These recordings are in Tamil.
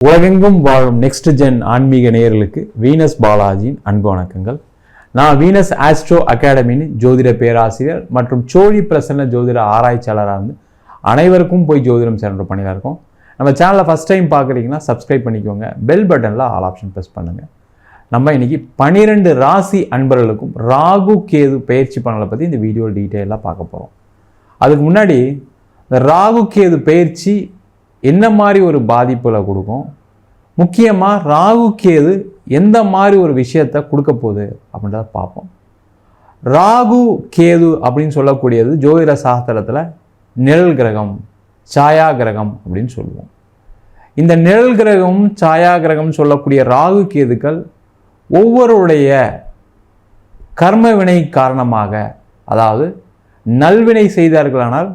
உலகெங்கும் வாழும் நெக்ஸ்ட் ஜென் ஆன்மீக நேயர்களுக்கு வீனஸ் பாலாஜியின் அன்பு வணக்கங்கள். நான் வீனஸ் ஆஸ்ட்ரோ அகாடமியின் ஜோதிட பேராசிரியர் மற்றும் சோழி பிரசன்ன ஜோதிட ஆராய்ச்சியாளராக இருந்து அனைவருக்கும் போய் ஜோதிடம் சேர்ந்த பணியாக இருக்கும். நம்ம சேனலை ஃபஸ்ட் டைம் பார்க்குறீங்கன்னா சப்ஸ்கிரைப் பண்ணிக்கோங்க. பெல் பட்டனில் ஆல் ஆப்ஷன் ப்ரெஸ் பண்ணுங்கள் நம்ம இன்னைக்கு பனிரெண்டு ராசி அன்பர்களுக்கும் ராகு கேது பயிற்சி பண்ணலை பற்றி இந்த வீடியோ டீட்டெயிலாக பார்க்க போகிறோம் அதுக்கு முன்னாடி இந்த ராகு கேது பயிற்சி என்ன மாதிரி ஒரு பாதிப்புகளை கொடுக்கும்? முக்கியமாக ராகு கேது எந்த மாதிரி ஒரு விஷயத்தை கொடுக்க போகுது அப்படின்றத பார்ப்போம். ராகு கேது அப்படின்னு சொல்லக்கூடியது ஜோதிட சாஸ்திரத்தில் நிழல் கிரகம் சாயா கிரகம் அப்படின்னு சொல்லுவோம். இந்த நிழல் கிரகம் சாயா கிரகம் சொல்லக்கூடிய ராகு கேதுக்கள் ஒவ்வொருடைய கர்ம வினை காரணமாக அதாவது நல்வினை செய்தார்களானால்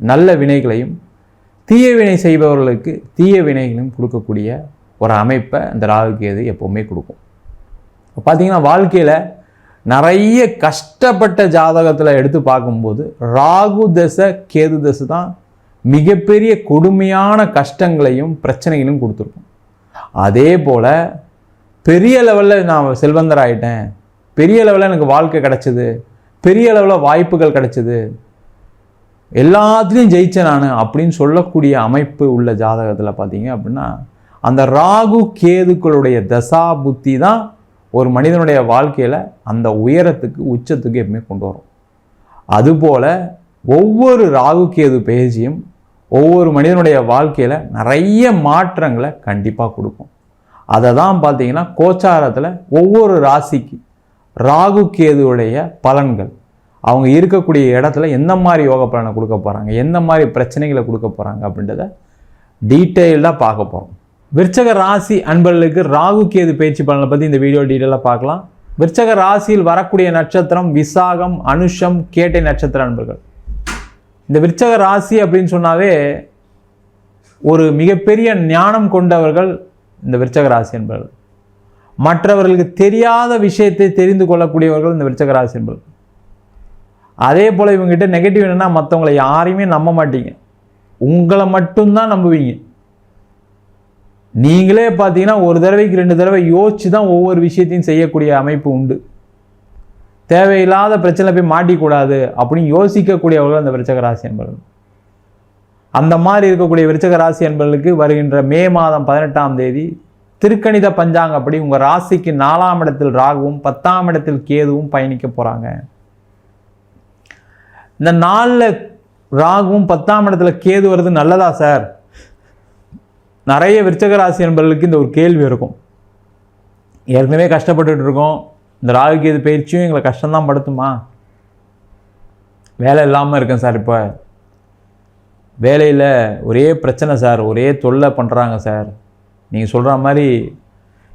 நல்ல வினைகளையும் தீய வினை செய்பவர்களுக்கு தீய வினைகளும் கொடுக்கக்கூடிய ஒரு அமைப்பை இந்த ராகு கேது எப்போவுமே கொடுக்கும். பார்த்தீங்கன்னா வாழ்க்கையில் நிறைய கஷ்டப்பட்ட ஜாதகத்தில் எடுத்து பார்க்கும்போது ராகு தசை கேது தசை தான் மிகப்பெரிய கொடுமையான கஷ்டங்களையும் பிரச்சனைகளையும் கொடுத்துருக்கும். அதே போல் பெரிய லெவலில் நான் செல்வந்தர் ஆகிட்டேன் பெரிய லெவலில் எனக்கு வாழ்க்கை கிடச்சிது பெரிய அளவில் வாய்ப்புகள் கிடச்சிது எல்லாத்துலேயும் ஜெயித்தேன் நான் அப்படின்னு சொல்லக்கூடிய அமைப்பு உள்ள ஜாதகத்தில் பார்த்தீங்க அப்படின்னா அந்த ராகு கேதுக்களுடைய தசா புத்தி தான் ஒரு மனிதனுடைய வாழ்க்கையில் அந்த உயரத்துக்கு உச்சத்துக்கு எப்பவுமே கொண்டு வரும். அதுபோல் ஒவ்வொரு ராகு கேது பேஜியும் ஒவ்வொரு மனிதனுடைய வாழ்க்கையில் நிறைய மாற்றங்களை கண்டிப்பாக கொடுக்கும். அதை தான் பார்த்தீங்கன்னா கோச்சாரத்தில் ஒவ்வொரு ராசிக்கு ராகு கேதுவுடைய பலன்கள் அவங்க இருக்கக்கூடிய இடத்துல எந்த மாதிரி யோக பலனை கொடுக்க போகிறாங்க எந்த மாதிரி பிரச்சனைகளை கொடுக்க போகிறாங்க அப்படின்றத டீட்டெயில்டாக பார்க்க போகிறோம் விருச்சக ராசி அன்பர்களுக்கு ராகு கேது பயிற்சி பலனை பற்றி இந்த வீடியோ டீட்டெயிலாக பார்க்கலாம். விருச்சக ராசியில் வரக்கூடிய நட்சத்திரம் விசாகம் அனுஷம் கேட்டை நட்சத்திர அன்பர்கள். இந்த விருச்சக ராசி அப்படின்னு சொன்னாவே ஒரு மிகப்பெரிய ஞானம் கொண்டவர்கள் இந்த விருச்சக ராசி என்பவர்கள் மற்றவர்களுக்கு தெரியாத விஷயத்தை தெரிந்து கொள்ளக்கூடியவர்கள் இந்த விருச்சக ராசி என்பவர்கள் அதே போல் இவங்ககிட்ட நெகட்டிவ் என்னென்னா மற்றவங்களை யாரையுமே நம்ப மாட்டீங்க. உங்களை மட்டும்தான் நம்புவீங்க. நீங்களே பார்த்தீங்கன்னா ஒரு தடவைக்கு ரெண்டு தடவை யோசித்து தான் ஒவ்வொரு விஷயத்தையும் செய்யக்கூடிய அமைப்பு உண்டு. தேவையில்லாத பிரச்சனை போய் மாட்டிக்கூடாது அப்படின்னு யோசிக்கக்கூடியவர்கள் அந்த விருச்சக ராசி என்பவர்கள். அந்த மாதிரி இருக்கக்கூடிய விருச்சக ராசி என்பவர்களுக்கு வருகின்ற மே மாதம் பதினெட்டாம் தேதி திருக்கணித பஞ்சாங்கப்படி உங்கள் ராசிக்கு நாலாம் இடத்தில் ராகுவும் பத்தாம் இடத்தில் கேதுவும் பயணிக்க போகிறாங்க இந்த நாளில் ராகுவும் பத்தாம் இடத்துல கேது வர்றது நல்லதா சார்? நிறைய விருச்சக ராசி என்பவர்களுக்கு இந்த ஒரு கேள்வி இருக்கும். ஏற்கனவே கஷ்டப்பட்டுட்டு இருக்கோம். இந்த ராகு கேது பயிற்சியும் எங்களை கஷ்டம்தான் படுத்துமா? வேலை இல்லாமல் இருக்கேன் சார் இப்போ. வேலையில் ஒரே பிரச்சனை சார். ஒரே தொல்லை பண்ணுறாங்க சார். நீங்கள் சொல்கிற மாதிரி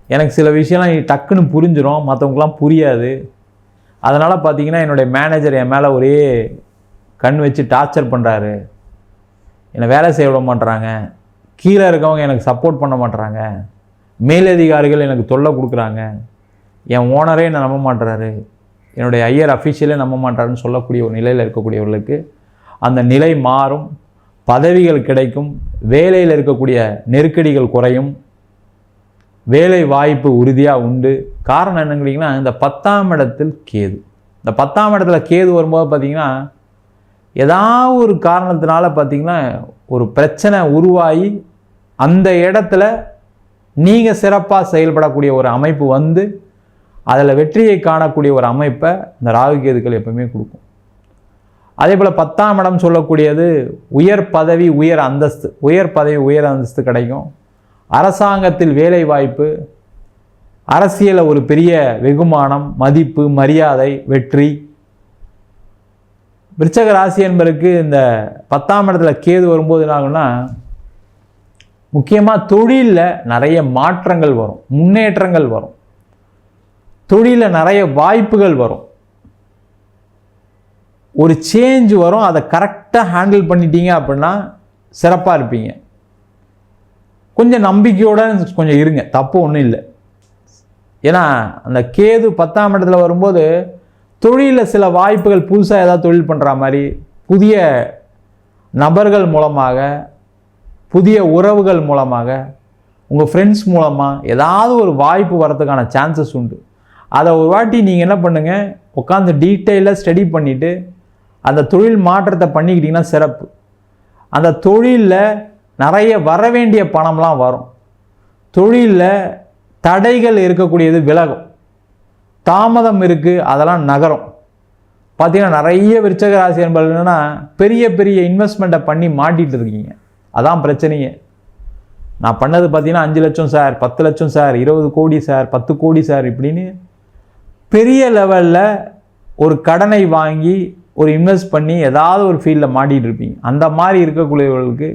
எனக்கு சில விஷயம்லாம் டக்குன்னு புரிஞ்சிடும் மற்றவங்களாம் புரியாது. அதனால் பார்த்தீங்கன்னா என்னுடைய மேனேஜர் என் மேலே ஒரே கண் வச்சு டார்ச்சர் பண்ணுறாரு என்னை வேலை செய்ய விட மாட்டுறாங்க கீழே இருக்கவங்க எனக்கு சப்போர்ட் பண்ண மாட்டுறாங்க மேலதிகாரிகள் எனக்கு தொல்லை கொடுக்குறாங்க. என் ஓனரே என்னை நம்ப மாட்டுறாரு என்னுடைய ஐயர் அஃபிஷியலே நம்ப மாட்டாருன்னு சொல்லக்கூடிய ஒரு நிலையில் இருக்கக்கூடியவர்களுக்கு அந்த நிலை மாறும். பதவிகள் கிடைக்கும். வேலையில் இருக்கக்கூடிய நெருக்கடிகள் குறையும். வேலை வாய்ப்பு உறுதியாக உண்டு. காரணம் என்னங்கிறீங்கன்னா இந்த பத்தாம் இடத்தில் கேது. இந்த பத்தாம் இடத்துல கேது வரும்போது பார்த்திங்கன்னா ஏதாவது ஒரு காரணத்தினால பார்த்திங்கன்னா ஒரு பிரச்சனை உருவாகி அந்த இடத்துல நீங்கள் சிறப்பாக செயல்படக்கூடிய ஒரு அமைப்பு வந்து அதில் வெற்றியை காணக்கூடிய ஒரு அமைப்பை இந்த ராகு கேதுக்கள் எப்பவுமே கொடுக்கும். அதே போல் பத்தாம் இடம் சொல்லக்கூடியது உயர் பதவி உயர் அந்தஸ்து உயர் பதவி உயர் அந்தஸ்து கிடைக்கும். அரசாங்கத்தில் வேலை வாய்ப்பு அரசியலில் ஒரு பெரிய வெகுமானம் மதிப்பு மரியாதை வெற்றி விருச்சக ராசி என்பதற்கு இந்த பத்தாம் இடத்துல கேது வரும்போது என்ன ஆகும்னா முக்கியமாக தொழிலில் நிறைய மாற்றங்கள் வரும் முன்னேற்றங்கள் வரும். தொழிலில் நிறைய வாய்ப்புகள் வரும். ஒரு சேஞ்ச் வரும் அதை கரெக்டாக ஹேண்டில் பண்ணிட்டீங்க அப்படின்னா சிறப்பாக இருப்பீங்க. கொஞ்சம் நம்பிக்கையோட கொஞ்சம் இருங்க தப்பு ஒன்றும் இல்லை. ஏன்னா அந்த கேது பத்தாம் இடத்துல வரும்போது தொழிலில் சில வாய்ப்புகள் புதுசாக ஏதாவது தொழில் பண்ணுற மாதிரி புதிய நபர்கள் மூலமாக புதிய உறவுகள் மூலமாக உங்கள் ஃப்ரெண்ட்ஸ் மூலமாக ஏதாவது ஒரு வாய்ப்பு வரதுக்கான சான்சஸ் உண்டு. அதை ஒரு வாட்டி நீங்கள் என்ன பண்ணுங்கள் உட்காந்து டீட்டெயிலாக ஸ்டடி பண்ணிவிட்டு அந்த தொழில் மாற்றத்தை பண்ணிக்கிட்டிங்கன்னா சிறப்பு. அந்த தொழிலில் நிறைய வர வேண்டிய பணம்லாம் வரும். தொழிலில் தடைகள் இருக்கக்கூடியது விலகும். தாமதம் இருக்குது அதெல்லாம் நகரும். பார்த்தீங்கன்னா நிறைய விருச்சக ராசி என்பதுன்னா பெரிய பெரிய இன்வெஸ்ட்மெண்ட்டை பண்ணி மாட்டிகிட்டு இருக்கீங்க. அதான் பிரச்சனையே. நான் பண்ணது பார்த்தீங்கன்னா அஞ்சு லட்சம் சார் பத்து லட்சம் சார் இருபது கோடி சார் பத்து கோடி சார் இப்படின்னு பெரிய லெவலில் ஒரு கடனை வாங்கி ஒரு இன்வெஸ்ட் பண்ணி ஏதாவது ஒரு ஃபீல்டில் மாட்டிகிட்டு இருப்பீங்க. அந்த மாதிரி இருக்கக்கூடியவர்களுக்கு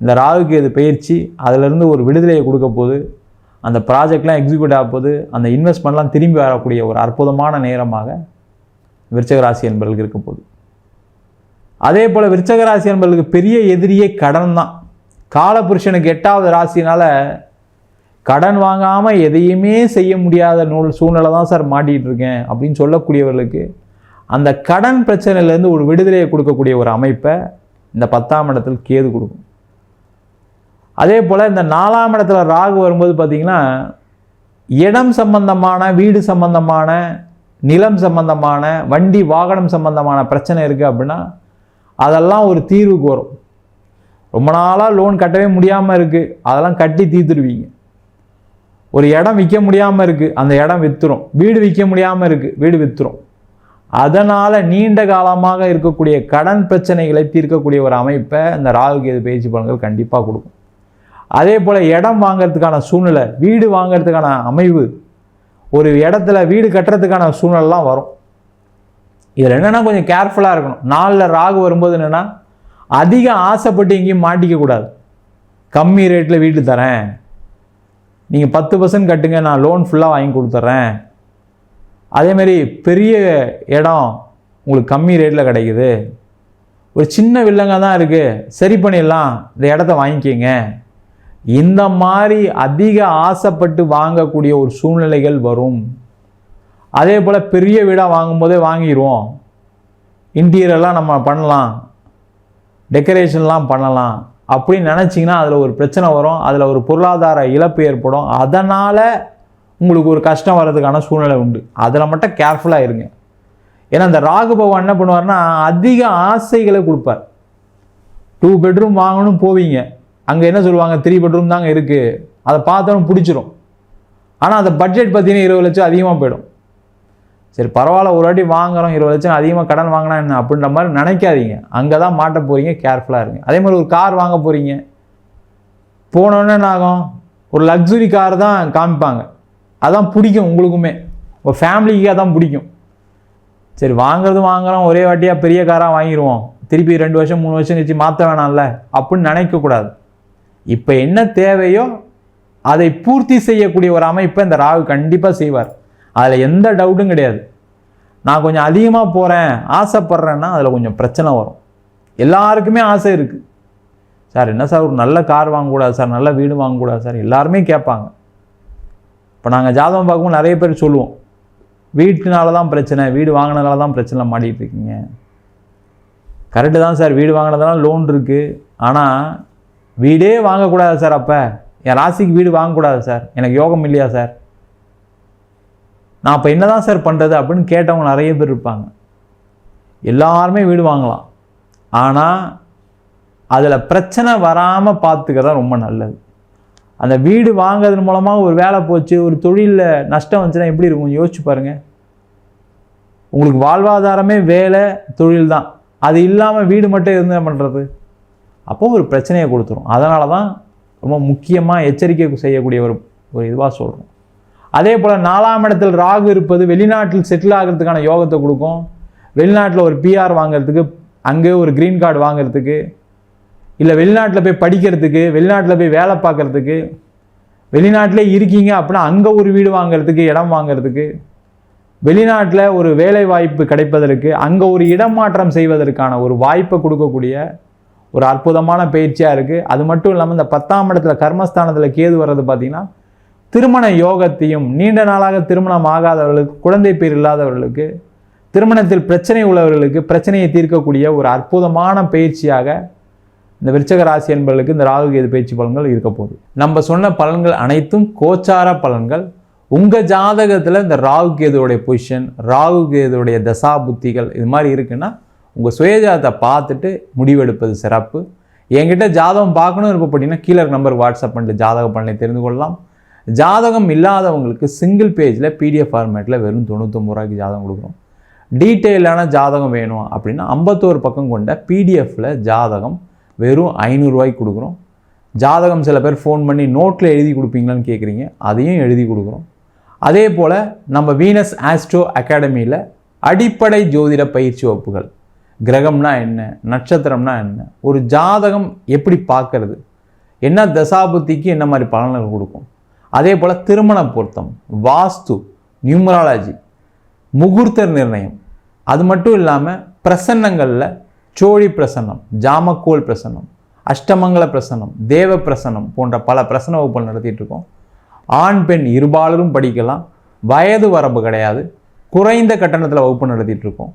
இந்த ராகுக்கு இது பயிற்சி அதிலிருந்து ஒரு விடுதலையை கொடுக்க போது அந்த ப்ராஜெக்ட்லாம் எக்ஸிக்யூட் ஆகும்போது அந்த இன்வெஸ்ட்மெண்ட்லாம் திரும்பி வரக்கூடிய ஒரு அற்புதமான நேரமாக விருச்சகராசி ராசி என்பவர்களுக்கு இருக்க போகுது. அதே போல் விருச்சக ராசி பெரிய எதிரியே கடன் தான். காலபுருஷனுக்கு எட்டாவது ராசினால் கடன் வாங்காமல் எதையுமே செய்ய முடியாத நூல் சூழ்நிலை தான் சார் மாட்டிகிட்டு இருக்கேன் அப்படின்னு சொல்லக்கூடியவர்களுக்கு அந்த கடன் பிரச்சனையிலேருந்து ஒரு விடுதலையை கொடுக்கக்கூடிய ஒரு அமைப்பை இந்த பத்தாம் இடத்தில் கேது கொடுக்கும். அதே போல் இந்த நாலாம் இடத்துல ராகு வரும்போது பார்த்திங்கன்னா இடம் சம்பந்தமான வீடு சம்பந்தமான நிலம் சம்பந்தமான வண்டி வாகனம் சம்பந்தமான பிரச்சனை இருக்குது அப்படின்னா அதெல்லாம் ஒரு தீர்வுக்கு வரும். ரொம்ப நாளாக லோன் கட்டவே முடியாமல் இருக்குது அதெல்லாம் கட்டி தீர்த்துடுவீங்க. ஒரு இடம் விற்க முடியாமல் இருக்குது அந்த இடம் விற்றுரும் வீடு விற்க முடியாமல் இருக்குது வீடு விற்றுரும் அதனால் நீண்ட காலமாக இருக்கக்கூடிய கடன் பிரச்சனைகளை தீர்க்கக்கூடிய ஒரு அமைப்பை இந்த ராகு கேது பயிற்சி பலன்கள் கண்டிப்பாக கொடுக்கும். அதே போல் இடம் வாங்கிறதுக்கான சூழ்நிலை வீடு வாங்கிறதுக்கான அமைவு ஒரு இடத்துல வீடு கட்டுறதுக்கான சூழ்நிலைலாம் வரும். இதில் என்னென்னா கொஞ்சம் கேர்ஃபுல்லாக இருக்கணும். நாளில் ராகு வரும்போது என்னென்னா அதிக ஆசைப்பட்டு எங்கேயும் மாட்டிக்க கூடாது. கம்மி ரேட்டில் வீட்டு தரேன். நீங்கள் பத்து பர்சன்ட் கட்டுங்க நான் லோன் ஃபுல்லாக வாங்கி கொடுத்துட்றேன். அதேமாரி பெரிய இடம் உங்களுக்கு கம்மி ரேட்டில் கிடைக்குது. ஒரு சின்ன வில்லங்க தான் இருக்குது சரி பண்ணிடலாம். இந்த இடத்த வாங்கிக்கிங்க. இந்த மாதிரி அதிக ஆசைப்பட்டு வாங்கக்கூடிய ஒரு சூழ்நிலைகள் வரும். அதே போல் பெரிய வீடாக வாங்கும்போதே வாங்கிடுவோம் இன்டீரியர்லாம் நம்ம பண்ணலாம். டெக்கரேஷன்லாம் பண்ணலாம். அப்படின்னு நினச்சிங்கன்னா அதில் ஒரு பிரச்சனை வரும். அதில் ஒரு பொருளாதார இழப்பு ஏற்படும். அதனால் உங்களுக்கு ஒரு கஷ்டம் வர்றதுக்கான சூழ்நிலை உண்டு. அதில் மட்டும் கேர்ஃபுல்லாக இருங்க. ஏன்னா அந்த ராகு பகவான் என்ன பண்ணுவார்னா அதிக ஆசைகளை கொடுப்பார். டூ பெட்ரூம் வாங்கணும் போவீங்க. அங்கே என்ன சொல்லுவாங்க? த்ரீ பெட்ரூம் தாங்க இருக்குது அதை பார்த்தோன்னு பிடிச்சிரும். ஆனால் அந்த பட்ஜெட் பார்த்தீங்கன்னா இருபது லட்சம் அதிகமாக போயிடும். சரி பரவாயில்ல ஒரு வாட்டி வாங்குறோம் இருபது லட்சம் அதிகமாக கடன் வாங்கினா என்ன? அப்படின்ற மாதிரி நினைக்காதீங்க. அங்கே தான் மாட்ட போகிறீங்க கேர்ஃபுல்லாக இருங்க. அதே மாதிரி ஒரு கார் வாங்க போகிறீங்க போனோடனே என்ன ஆகும்? ஒரு லக்ஸுரி கார் தான் காமிப்பாங்க. அதான் பிடிக்கும் உங்களுக்குமே. உங்கள் ஃபேமிலிக்கு அதான் பிடிக்கும். சரி வாங்குறது வாங்குறோம் ஒரே வாட்டியாக பெரிய காராக வாங்கிடுவோம். திருப்பி ரெண்டு வருஷம் மூணு வருஷம் கழிச்சு மாற்ற வேணாம்ல? அப்படின்னு நினைக்கக்கூடாது. இப்போ என்ன தேவையோ அதை பூர்த்தி செய்யக்கூடிய ஒரு அமைப்பை இந்த ராகு கண்டிப்பாக செய்வார். அதில் எந்த டவுட்டும் கிடையாது. நான் கொஞ்சம் அதிகமாக போகிறேன் ஆசைப்பட்றேன்னா அதில் கொஞ்சம் பிரச்சனை வரும். எல்லாருக்குமே ஆசை இருக்குது சார் என்ன சார் ஒரு நல்ல கார் வாங்கக்கூடாது சார் நல்ல வீடு வாங்கக்கூடாது சார் எல்லாருமே கேட்பாங்க. இப்போ நாங்கள் ஜாதகம் பார்க்கும்போது நிறைய பேர் சொல்லுவோம். வீட்டுனால தான் பிரச்சனை வீடு வாங்கினதால தான் பிரச்சனை மாட்டிகிட்டு இருக்கீங்க. கரெக்டு தான் சார் வீடு வாங்கினதுனால லோன் இருக்குது ஆனால் வீடே வாங்கக்கூடாது சார் அப்போ. என் ராசிக்கு வீடு வாங்கக்கூடாது சார். எனக்கு யோகம் இல்லையா சார்? நான் அப்போ என்ன தான் சார் பண்ணுறது அப்படின்னு கேட்டவங்க நிறைய பேர் இருப்பாங்க. எல்லாருமே வீடு வாங்கலாம். ஆனால் அதில் பிரச்சனை வராமல் பார்த்துக்கிறதா ரொம்ப நல்லது. அந்த வீடு வாங்குறதன் மூலமாக ஒரு வேலை போச்சு ஒரு தொழிலில் நஷ்டம் வந்துச்சுன்னா எப்படி இருக்கும்? யோசிச்சு பாருங்கள் உங்களுக்கு வாழ்வாதாரமே வேலை தொழில் தான். அது இல்லாமல் வீடு மட்டும் இருந்து என்ன பண்ணுறது அப்போ ஒரு பிரச்சனையை கொடுத்துரும். அதனால தான் ரொம்ப முக்கியமாக எச்சரிக்கை செய்யக்கூடிய ஒரு ஒரு இதுவாக சொல்கிறோம் அதே போல் நாலாம் இடத்தில் ராகு இருப்பது வெளிநாட்டில் செட்டில் ஆகிறதுக்கான யோகத்தை கொடுக்கும். வெளிநாட்டில் ஒரு பிஆர் வாங்குறதுக்கு அங்கே ஒரு க்ரீன் கார்டு வாங்குறதுக்கு இல்லை வெளிநாட்டில் போய் படிக்கிறதுக்கு வெளிநாட்டில் போய் வேலை பார்க்குறதுக்கு வெளிநாட்டிலே இருக்கீங்க அப்படின்னா அங்கே ஒரு வீடு வாங்குறதுக்கு இடம் வாங்குறதுக்கு வெளிநாட்டில் ஒரு வேலை வாய்ப்பு கிடைப்பதற்கு அங்கே ஒரு இடம் மாற்றம் செய்வதற்கான ஒரு வாய்ப்பை கொடுக்கக்கூடிய ஒரு அற்புதமான பயிற்சியாக இருக்குது அது மட்டும் இல்லாமல் இந்த பத்தாம் இடத்துல கர்மஸ்தானத்தில் கேது வர்றது பார்த்திங்கன்னா திருமண யோகத்தையும் நீண்ட நாளாக திருமணம் ஆகாதவர்களுக்கு குழந்தை பேர் இல்லாதவர்களுக்கு திருமணத்தில் பிரச்சனை உள்ளவர்களுக்கு பிரச்சனையை தீர்க்கக்கூடிய ஒரு அற்புதமான பயிற்சியாக இந்த விருச்சக ராசி என்பவர்களுக்கு இந்த ராகு கேது பயிற்சி பலன்கள் இருக்க போகுது. நம்ம சொன்ன பலன்கள் அனைத்தும் கோச்சார பலன்கள். உங்கள் ஜாதகத்தில் இந்த ராகு கேதுவோடைய பொசிஷன் ராகு கேதுவோடைய தசா புத்திகள் இது மாதிரி இருக்குன்னா உங்கள் சுயஜாதத்தை பார்த்துட்டு முடிவெடுப்பது சிறப்பு. என்கிட்ட ஜாதகம் பார்க்கணும் இருப்பப்பட்டீங்கன்னா கீழே நம்பர் வாட்ஸ்அப் பண்ணிட்டு ஜாதக பலனை தெரிந்து கொள்ளலாம். ஜாதகம் இல்லாதவங்களுக்கு சிங்கிள் பேஜில் பிடிஎஃப் ஃபார்மேட்டில் வெறும் தொண்ணூத்தொம்பது ரூபாய்க்கு ஜாதகம் கொடுக்குறோம் டீட்டெயிலான ஜாதகம் வேணும் அப்படின்னா ஐம்பத்தோரு பக்கம் கொண்ட பிடிஎஃப்பில் ஜாதகம் வெறும் ஐநூறுரூவாய்க்கு கொடுக்குறோம் ஜாதகம் சில பேர் ஃபோன் பண்ணி நோட்டில் எழுதி கொடுப்பீங்களான்னு கேட்குறீங்க அதையும் எழுதி கொடுக்குறோம் அதே போல் நம்ம வீனஸ் ஆஸ்ட்ரோ அகாடமியில் அடிப்படை ஜோதிட பயிற்சி வகுப்புகள். கிரகம்னா என்ன? நட்சத்திரம்னா என்ன? ஒரு ஜாதகம் எப்படி பார்க்கறது? என்ன தசாபுத்திக்கு என்ன மாதிரி பலன்கள் கொடுக்கும்? அதே போல் திருமண பொருத்தம் வாஸ்து நியூமராலஜி முகூர்த்த நிர்ணயம். அது மட்டும் இல்லாமல் பிரசன்னங்களில் சோழி பிரசன்னம் ஜாமக்கோல் பிரசன்னம் அஷ்டமங்கல பிரசன்னம் தேவ பிரசனம் போன்ற பல பிரசன்ன வகுப்புகள் நடத்திட்டு இருக்கோம். ஆண் பெண் இருபாலரும் படிக்கலாம். வயது வரம்பு கிடையாது. குறைந்த கட்டணத்தில் வகுப்பு நடத்திட்டு இருக்கோம்.